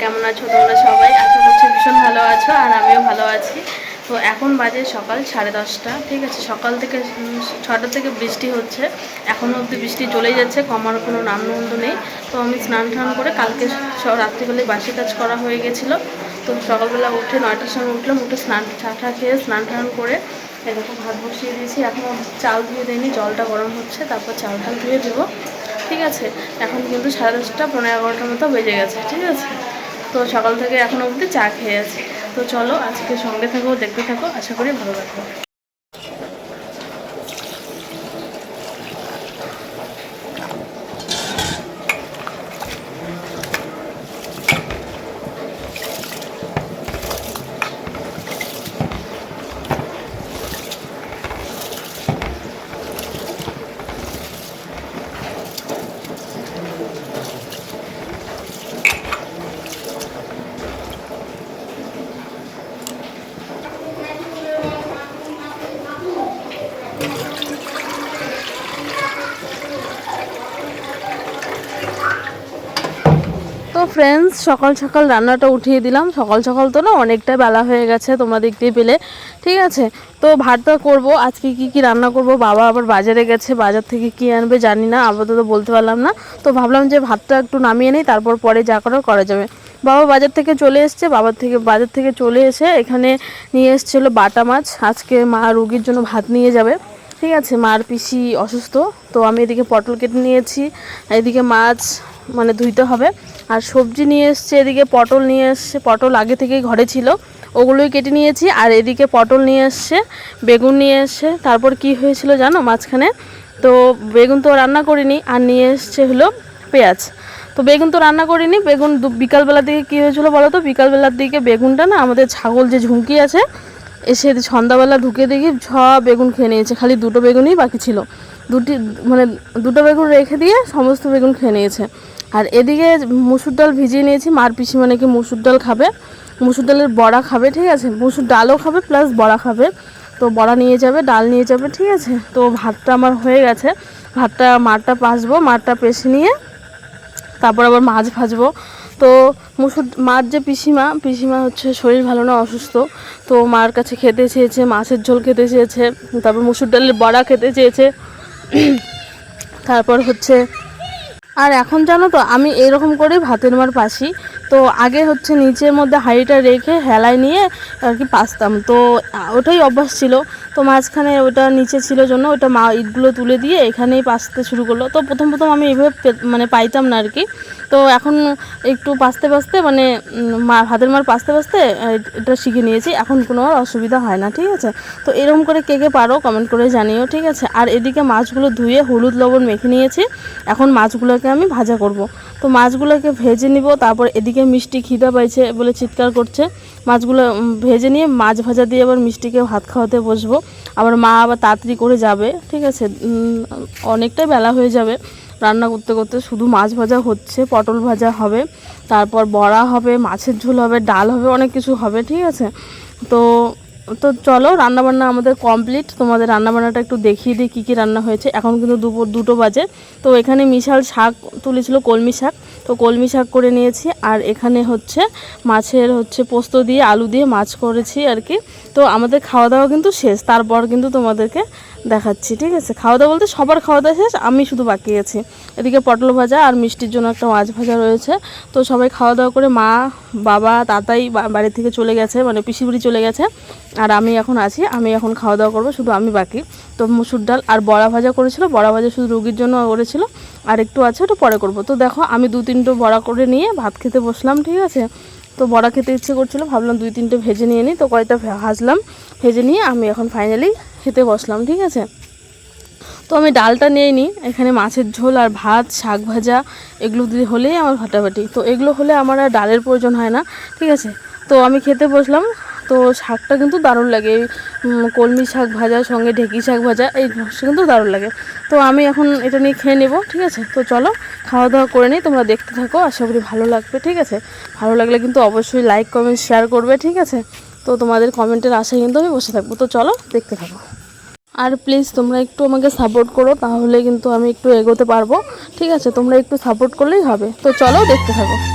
কেমন আছো তোমরা সবাই? আশা করছি ভীষণ ভালো আছো আর আমিও ভালো আছি। তো এখন বাজে সকাল সাড়ে দশটা, ঠিক আছে? সকাল থেকে ছটা থেকে বৃষ্টি হচ্ছে। এখনও অবধি বৃষ্টি চলেই যাচ্ছে কমার কোনো নামগন্ধ নেই। তো আমি স্নান টান করে কালকে রাত্রিবেলায় বাসি কাজ করা হয়ে গেছিল। তো সকালবেলা উঠে নয়টার সময় উঠলাম, উঠে স্নান টা খেয়ে স্নান টান করে এরকম ভাত বসিয়ে দিয়েছি। এখন চাল ধুয়ে দিইনি, জলটা গরম হচ্ছে, তারপর চালটা ধুয়ে দেবো। ঠিক আছে? এখন কিন্তু সাড়ে দশটা পনেরো এগারোটার মতো বেজে গেছে, ঠিক আছে? তো সকাল থেকে এখন অবধি চা খেয়ে আছি। তো চলো আজকে সঙ্গে থাকো, দেখতে থাকো, আশা করি ভালো লাগবে ফ্রেন্ডস সকাল সকাল রান্নাটা উঠিয়ে দিলাম। সকাল সকাল তো না অনেকটা বেলা হয়ে গেছে, তোমরা দেখতেই পেলে। ঠিক আছে, তো ভাতটা করব। আজকে কি কি রান্না করব? বাবা আবার বাজারে গেছে, বাজার থেকে কি আনবে জানি না, আপাতত বলতে পারলাম না। তো ভাবলাম যে ভাতটা একটু নামিয়ে নিই, তারপর পরে যা করার করা যাবে। বাবা বাজার থেকে চলে এসছে বাবার থেকে, বাজার থেকে চলে এসে এখানে নিয়ে এসেছিল বাটা মাছ। আজকে মা রুগীর জন্য ভাত নিয়ে যাবে। ঠিক আছে, মার পিসি অসুস্থ, তো আমি এদিকে পটল কেটে নিয়েছি। এদিকে মাছ মানে ধুইতে হবে। আর সবজি নিয়ে এসছে, এদিকে পটল নিয়ে এসছে, পটল আগে থেকেই ঘরে ছিল, ওগুলোই কেটে নিয়েছি, আর এদিকে পটল নিয়ে এসছে, বেগুন নিয়ে এসছে, তারপর কি হয়েছিল জানো মাঝখানে? তো বেগুন তো রান্না করিনি, আর নিয়ে এসছে হলো পেঁয়াজ। তো বেগুন তো রান্না করিনি, বেগুন বিকালবেলার দিকে কী হয়েছিল বলো তো? বিকালবেলার দিকে বেগুনটা না আমাদের ছাগল যে ঝুঁকি আছে, এসে সন্ধ্যাবেলা ঢুকে দেখি সব বেগুন খেয়ে নিয়েছে, খালি দুটো বেগুনই বাকি ছিল। দুটি মানে দুটো বেগুন রেখে দিয়ে সমস্ত বেগুন খেয়ে নিয়েছে। আর এদিকে মুসুর ডাল ভিজিয়ে নিয়েছি। মার পিসি মানে কি মুসুর ডাল খাবে। মুসুর ডালের বড়া খাবে, ঠিক আছে? মুসুর ডালও খাবে প্লাস বড়া খাবে। তো বড়া নিয়ে যাবে, ডাল নিয়ে যাবে, ঠিক আছে? তো ভাতটা আমার হয়ে গেছে। ভাতটা মারটা পাসবো, মারটা পেশে নিয়ে, তারপর আবার মাছ ভাজবো। তো মুসুর, মার যে পিসিমা পিসিমা হচ্ছে শরীর ভালো না, অসুস্থ। তো মার কাছে খেতে চেয়েছে, মাছের ঝোল খেতে চেয়েছে, তারপর মুসুর ডালের বড়া খেতে চেয়েছে। তারপর হচ্ছে আর এখন জানো তো, আমি এরকম করেই ভাতের মার পাশি। তো আগে হচ্ছে নিচের মধ্যে হাঁড়িটা রেখে হেলায় নিয়ে আর কি পাসতাম। তো ওটাই অভ্যাস ছিল। তো মাঝখানে ওটা নিচে ছিল জন্য ওটা মা ইটগুলো তুলে দিয়ে এখানেই পাসতে শুরু করল। তো প্রথম প্রথম আমি এভাবে মানে পাইতাম না আর কি তো এখন একটু পাসতে পাসতে মানে মা, ভাতের মার পাসতে পাসতে এটা শিখে নিয়েছি। এখন কোনো আর অসুবিধা হয় না, ঠিক আছে? তো এরকম করে কে কে পারো কমেন্ট করে জানিও, ঠিক আছে? আর এদিকে মাছগুলো ধুয়ে হলুদ লবণ মেখে নিয়েছি। এখন মাছগুলোকে আমি ভাজা করব। তো মাছগুলোকে ভেজে নিব, তারপর এদিকে মিষ্টি খিদা পাইছে বলে চিৎকার করছে। মাছগুলো ভেজে নিয়ে মাছ ভাজা দিয়ে আবার মিষ্টিকে ভাত খাওয়াতে বসবো। আবার মা আবার তাড়াতাড়ি করে যাবে, ঠিক আছে? অনেকটাই বেলা হয়ে যাবে রান্না করতে করতে, শুধু মাছ ভাজা হচ্ছে, পটল ভাজা হবে, তারপর বড়া হবে, মাছের ঝোল হবে, ডাল হবে, অনেক কিছু হবে, ঠিক আছে? তো তো চলো, রান্নাবান্না আমাদের কমপ্লিট তোমাদের রান্নাবান্নাটা একটু দেখিয়ে দিই কী কী রান্না হয়েছে। এখন কিন্তু দুপুর দুটো বাজে। তো এখানে মিশাল শাক তুলেছিল কলমি শাক। তো কলমি শাক করে নিয়েছি। আর এখানে হচ্ছে মাছের হচ্ছে পোস্ত দিয়ে, আলু দিয়ে মাছ করেছি আর কি। তো আমাদের খাওয়া দাওয়া কিন্তু শেষ। তারপর কিন্তু তোমাদেরকে দেখাচ্ছি, ঠিক আছে? খাওয়া দাওয়া বলতে সবার খাওয়া দাওয়া শেষ, আমি শুধু বাকি আছি। এদিকে পটল ভাজা আর মিষ্টির জন্য একটা মাছ ভাজা রয়েছে। তো সবাই খাওয়া দাওয়া করে মা, বাবা, তাতাই বাড়ি থেকে চলে গেছে মানে পিসি বাড়ি চলে গেছে। আর আমি এখন আছি, আমি এখন খাওয়া দাওয়া করব, শুধু আমি বাকি। তো মুসুর ডাল আর বড়া ভাজা করেছিল, বড়া ভাজা শুধু রুগীর জন্য করেছিল, আর একটু আছে ওটা পরে করব। তো দেখো, আমি দু তিনটে বড়া করে নিয়ে ভাত খেতে বসলাম, ঠিক আছে? তো বড়া খেতে ইচ্ছে করছিল, ভাবলাম দুই তিনটে ভেজে নিয়ে নিই। তো কয়টা ভে- ভাজলাম, ভেজে নিয়ে আমি এখন ফাইনালি বসলাম, ঠিক আছে? তো আমি ডালটা নিয়ে নিই, এখানে মাছের ঝোল আর ভাত, শাক ভাজা, এগুলো দিয়ে হলেই আমার ফাটাফাটি তো এগুলো হলে আমার আর ডালের প্রয়োজন হয় না, ঠিক আছে? তো আমি খেতে বসলাম, তো শাকটা কিন্তু দারুণ লাগে। এই কলমি শাক ভাজার সঙ্গে ঢেকি শাক ভাজা, এই কিন্তু দারুণ লাগে। তো আমি এখন এটা নিয়ে খেয়ে নেব, ঠিক আছে? তো চলো খাওয়া দাওয়া করে নিই, তোমরা দেখতে থাকো, আশা করি ভালো লাগবে, ঠিক আছে? ভালো লাগলে কিন্তু অবশ্যই লাইক কমেন্ট শেয়ার করবে, ঠিক আছে? তো তোমাদের কমেন্টের আশায় কিন্তু আমি বসে থাকব। তো চলো, দেখতে থাকো। আর প্লিজ তোমরা একটু আমাকে সাপোর্ট করো, তাহলে কিন্তু আমি একটু এগোতে পারব। ঠিক আছে, তোমরা একটু সাপোর্ট করলেই হবে। তো চলো, দেখতে থাকো।